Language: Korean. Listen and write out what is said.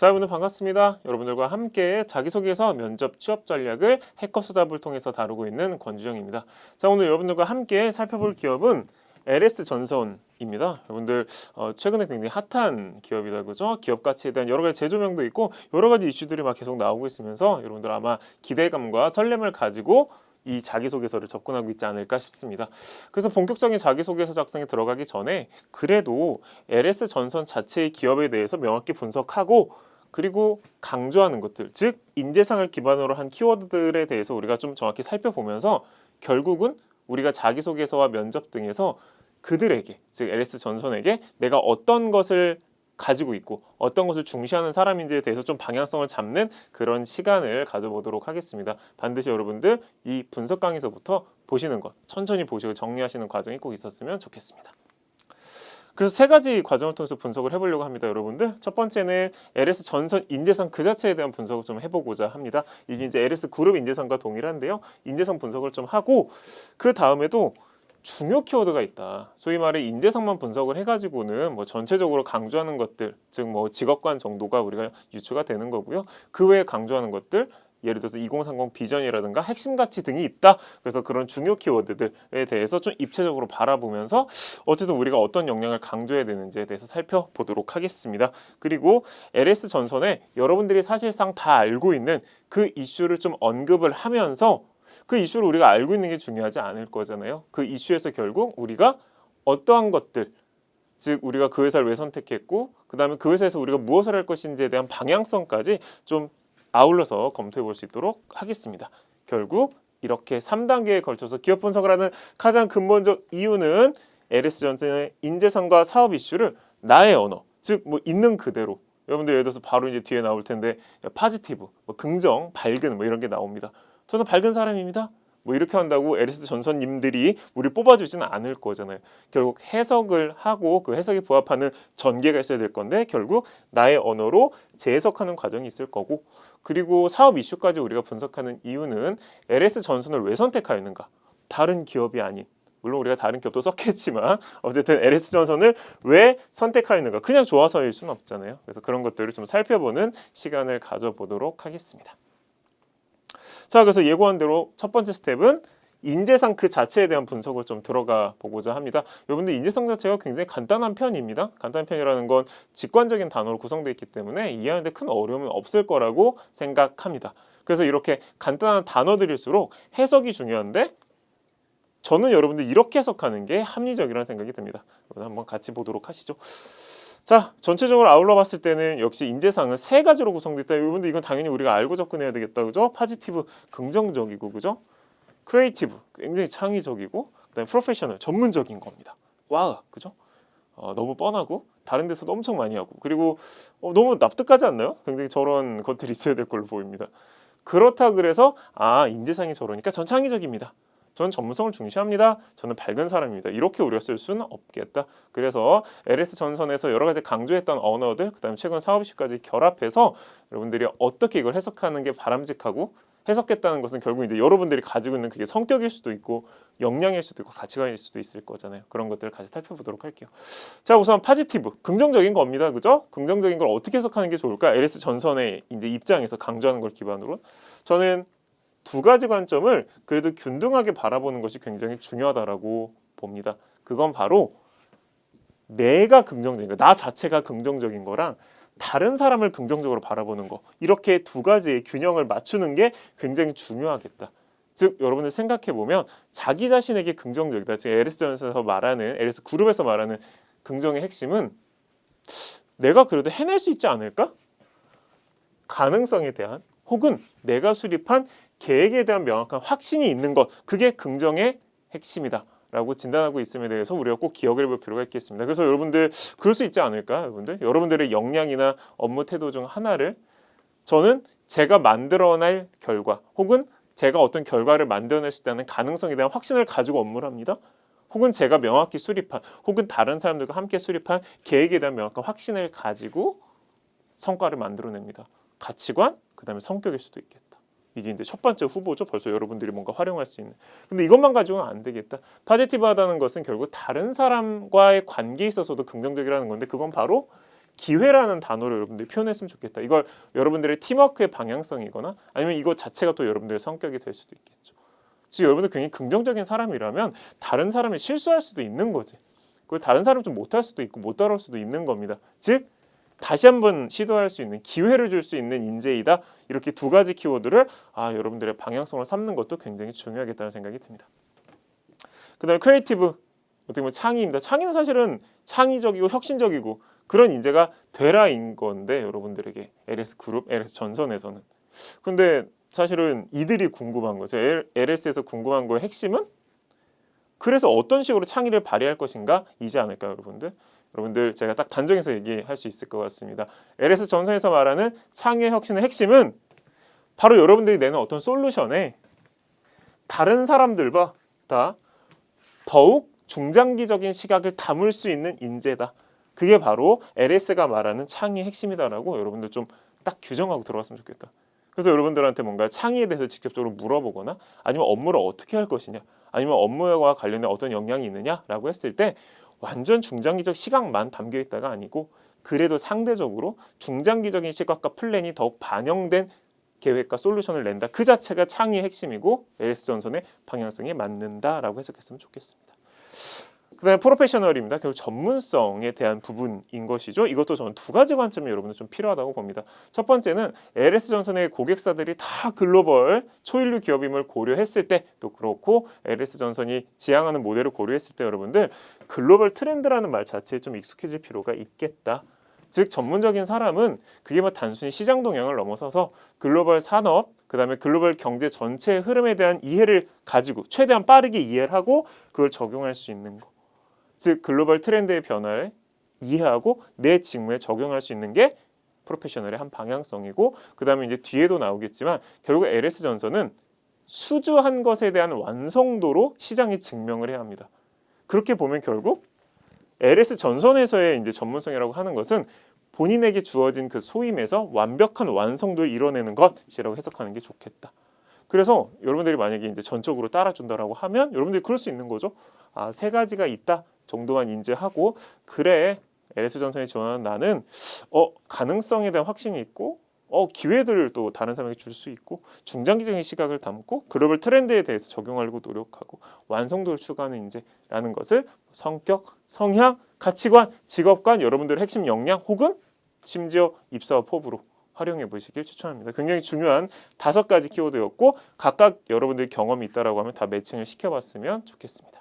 자, 여러분들 반갑습니다. 여러분들과 함께 자기소개서 면접 취업 전략을 해커수답을 통해서 다루고 있는 권주정입니다. 자, 오늘 여러분들과 함께 살펴볼 기업은 LS 전선입니다. 여러분들 어, 최근에 굉장히 핫한 기업이다 그죠? 기업 가치에 대한 여러 가지 재조명도 있고 여러 가지 이슈들이 막 계속 나오고 있으면서 여러분들 아마 기대감과 설렘을 가지고 이 자기소개서를 접근하고 있지 않을까 싶습니다. 그래서 본격적인 자기소개서 작성에 들어가기 전에 그래도 LS 전선 자체의 기업에 대해서 명확히 분석하고 그리고 강조하는 것들, 즉 인재상을 기반으로 한 키워드들에 대해서 우리가 좀 정확히 살펴보면서 결국은 우리가 자기소개서와 면접 등에서 그들에게, 즉 LS 전선에게 내가 어떤 것을 가지고 있고 어떤 것을 중시하는 사람인지에 대해서 좀 방향성을 잡는 그런 시간을 가져보도록 하겠습니다. 반드시 여러분들 이 분석 강의서부터 보시는 것 천천히 보시고 정리하시는 과정이 꼭 있었으면 좋겠습니다. 그래서 세 가지 과정을 통해서 분석을 해보려고 합니다, 여러분들. 첫 번째는 LS 전선 인재상 그 자체에 대한 분석을 좀 해보고자 합니다. 이게 이제 LS 그룹 인재상과 동일한데요. 인재상 분석을 좀 하고 그 다음에도 중요 키워드가 있다. 소위 말해 인재상만 분석을 해가지고는 뭐 전체적으로 강조하는 것들, 즉 뭐 직업관 정도가 우리가 유추가 되는 거고요. 그 외에 강조하는 것들, 예를 들어서 2030 비전이라든가 핵심 가치 등이 있다. 그래서 그런 중요 키워드들에 대해서 좀 입체적으로 바라보면서 어쨌든 우리가 어떤 역량을 강조해야 되는지에 대해서 살펴보도록 하겠습니다. 그리고 LS 전선에 여러분들이 사실상 다 알고 있는 그 이슈를 좀 언급을 하면서 그 이슈를 우리가 알고 있는 게 중요하지 않을 거잖아요. 그 이슈에서 결국 우리가 어떠한 것들 즉 우리가 그 회사를 왜 선택했고 그다음에 그 회사에서 우리가 무엇을 할 것인지에 대한 방향성까지 좀 아울러서 검토해 볼 수 있도록 하겠습니다. 결국 이렇게 3단계에 걸쳐서 기업 분석을 하는 가장 근본적 이유는 LS 전선의 인재상과 사업 이슈를 나의 언어, 즉 뭐 있는 그대로 여러분들 예를 들어서 바로 이제 뒤에 나올 텐데 파지티브, 뭐 긍정, 밝은 뭐 이런 게 나옵니다. 저는 밝은 사람입니다. 뭐 이렇게 한다고 LS 전선님들이 우리 뽑아주지는 않을 거잖아요. 결국 해석을 하고 그 해석에 부합하는 전개가 있어야 될 건데 결국 나의 언어로 재해석하는 과정이 있을 거고 그리고 사업 이슈까지 우리가 분석하는 이유는 LS 전선을 왜 선택하였는가? 다른 기업이 아닌 물론 우리가 다른 기업도 썼겠지만 어쨌든 LS 전선을 왜 선택하였는가? 그냥 좋아서일 수는 없잖아요. 그래서 그런 것들을 좀 살펴보는 시간을 가져보도록 하겠습니다. 자, 그래서 예고한 대로 첫 번째 스텝은 인재상 그 자체에 대한 분석을 좀 들어가 보고자 합니다. 여러분들 인재상 자체가 굉장히 간단한 편입니다. 간단한 편이라는 건 직관적인 단어로 구성되어 있기 때문에 이해하는데 큰 어려움은 없을 거라고 생각합니다. 그래서 이렇게 간단한 단어들일수록 해석이 중요한데 저는 여러분들 이렇게 해석하는 게 합리적이라는 생각이 듭니다. 여러분 한번 같이 보도록 하시죠. 자, 전체적으로 아울러 봤을 때는 역시 인재상은 세 가지로 구성됐다. 여러분들 이건 당연히 우리가 알고 접근해야 되겠다. 그죠? 파지티브, 긍정적이고 그죠? 크리에이티브, 굉장히 창의적이고 그다음에 프로페셔널, 전문적인 겁니다. 와우, 그죠? 어, 너무 뻔하고 다른 데서도 엄청 많이 하고 그리고 어, 너무 납득하지 않나요? 굉장히 저런 것들이 있어야 될 걸로 보입니다. 그렇다 그래서 아 인재상이 저러니까 전 창의적입니다. 저는 전문성을 중시합니다. 저는 밝은 사람입니다. 이렇게 우리가 쓸 수는 없겠다. 그래서 LS 전선에서 여러 가지 강조했던 언어들, 그다음에 최근 사업 이슈까지 결합해서 여러분들이 어떻게 이걸 해석하는 게 바람직하고 해석했다는 것은 결국 이제 여러분들이 가지고 있는 그게 성격일 수도 있고 역량일 수도 있고 가치관일 수도 있을 거잖아요. 그런 것들을 같이 살펴보도록 할게요. 자, 우선 파지티브, 긍정적인 겁니다. 그죠? 긍정적인 걸 어떻게 해석하는 게 좋을까? LS 전선의 이제 입장에서 강조하는 걸 기반으로 저는 두 가지 관점을 그래도 균등하게 바라보는 것이 굉장히 중요하다라고 봅니다. 그건 바로 내가 긍정적인 거, 나 자체가 긍정적인 거랑 다른 사람을 긍정적으로 바라보는 거 이렇게 두 가지의 균형을 맞추는 게 굉장히 중요하겠다. 즉 여러분들 생각해 보면 자기 자신에게 긍정적이다. 즉 LS 전에서 말하는 LS 그룹에서 말하는 긍정의 핵심은 내가 그래도 해낼 수 있지 않을까? 가능성에 대한 혹은 내가 수립한 계획에 대한 명확한 확신이 있는 것 그게 긍정의 핵심이다. 라고 진단하고 있음에 대해서 우리가 꼭 기억을 해볼 필요가 있겠습니다. 그래서 여러분들 그럴 수 있지 않을까, 여러분들? 여러분들의 역량이나 업무 태도 중 하나를 저는 제가 만들어낼 결과 혹은 제가 어떤 결과를 만들어낼 수 있다는 가능성에 대한 확신을 가지고 업무를 합니다. 혹은 제가 명확히 수립한 혹은 다른 사람들과 함께 수립한 계획에 대한 명확한 확신을 가지고 성과를 만들어냅니다. 가치관, 그다음에 성격일 수도 있겠다. 이게 이제 첫 번째 후보죠. 벌써 여러분들이 뭔가 활용할 수 있는. 근데 이것만 가지고는 안 되겠다. 파지티브하다는 것은 결국 다른 사람과의 관계에 있어서도 긍정적이라는 건데 그건 바로 기회라는 단어로 여러분들이 표현했으면 좋겠다. 이걸 여러분들의 팀워크의 방향성이거나 아니면 이거 자체가 또 여러분들의 성격이 될 수도 있겠죠. 즉 여러분들 굉장히 긍정적인 사람이라면 다른 사람이 실수할 수도 있는 거지. 그걸 다른 사람 좀 못할 수도 있고 못 따라올 수도 있는 겁니다. 즉 다시 한번 시도할 수 있는 기회를 줄 수 있는 인재이다. 이렇게 두 가지 키워드를 아 여러분들의 방향성으로 삼는 것도 굉장히 중요하겠다는 생각이 듭니다. 그다음에 크리에이티브 어떻게 보면 창의입니다. 창의는 사실은 창의적이고 혁신적이고 그런 인재가 되라인 건데 여러분들에게 LS 그룹, LS 전선에서는 근데 사실은 이들이 궁금한 거죠. LS에서 궁금한 거의 핵심은 그래서 어떤 식으로 창의를 발휘할 것인가 이지 않을까요, 여러분들? 여러분들 제가 딱 단정해서 얘기할 수 있을 것 같습니다. LS 전선에서 말하는 창의의 혁신의 핵심은 바로 여러분들이 내는 어떤 솔루션에 다른 사람들보다 더욱 중장기적인 시각을 담을 수 있는 인재다. 그게 바로 LS가 말하는 창의의 핵심이다라고 여러분들 좀 딱 규정하고 들어갔으면 좋겠다. 그래서 여러분들한테 뭔가 창의에 대해서 직접적으로 물어보거나 아니면 업무를 어떻게 할 것이냐 아니면 업무와 관련된 어떤 영향이 있느냐라고 했을 때 완전 중장기적 시각만 담겨 있다가 아니고 그래도 상대적으로 중장기적인 시각과 플랜이 더욱 반영된 계획과 솔루션을 낸다. 그 자체가 창의의 핵심이고 LS 전선의 방향성에 맞는다라고 해석했으면 좋겠습니다. 그다음에 프로페셔널입니다. 결국 전문성에 대한 부분인 것이죠. 이것도 저는 두 가지 관점이 여러분들 좀 필요하다고 봅니다. 첫 번째는 LS 전선의 고객사들이 다 글로벌 초일류 기업임을 고려했을 때도 그렇고 LS 전선이 지향하는 모델을 고려했을 때 여러분들 글로벌 트렌드라는 말 자체에 좀 익숙해질 필요가 있겠다. 즉 전문적인 사람은 그게 뭐 단순히 시장 동향을 넘어서서 글로벌 산업 그다음에 글로벌 경제 전체의 흐름에 대한 이해를 가지고 최대한 빠르게 이해를 하고 그걸 적용할 수 있는 거. 즉 글로벌 트렌드의 변화를 이해하고 내 직무에 적용할 수 있는 게 프로페셔널의 한 방향성이고 그다음에 이제 뒤에도 나오겠지만 결국 LS 전선은 수주한 것에 대한 완성도로 시장에 증명을 해야 합니다. 그렇게 보면 결국 LS 전선에서의 이제 전문성이라고 하는 것은 본인에게 주어진 그 소임에서 완벽한 완성도를 이뤄내는 것이라고 해석하는 게 좋겠다. 그래서 여러분들이 만약에 이제 전적으로 따라준다라고 하면 여러분들이 그럴 수 있는 거죠. 아, 세 가지가 있다 정도만 인지하고 그래 LS 전선에 지원하는 나는 어 가능성에 대한 확신이 있고 어 기회들을 또 다른 사람에게 줄 수 있고 중장기적인 시각을 담고 글로벌 트렌드에 대해서 적용하려고 노력하고 완성도를 추구하는 인재라는 것을 성격, 성향, 가치관, 직업관 여러분들의 핵심 역량 혹은 심지어 입사와 포부로 활용해 보시길 추천합니다. 굉장히 중요한 다섯 가지 키워드였고 각각 여러분들 경험이 있다라고 하면 다 매칭을 시켜봤으면 좋겠습니다.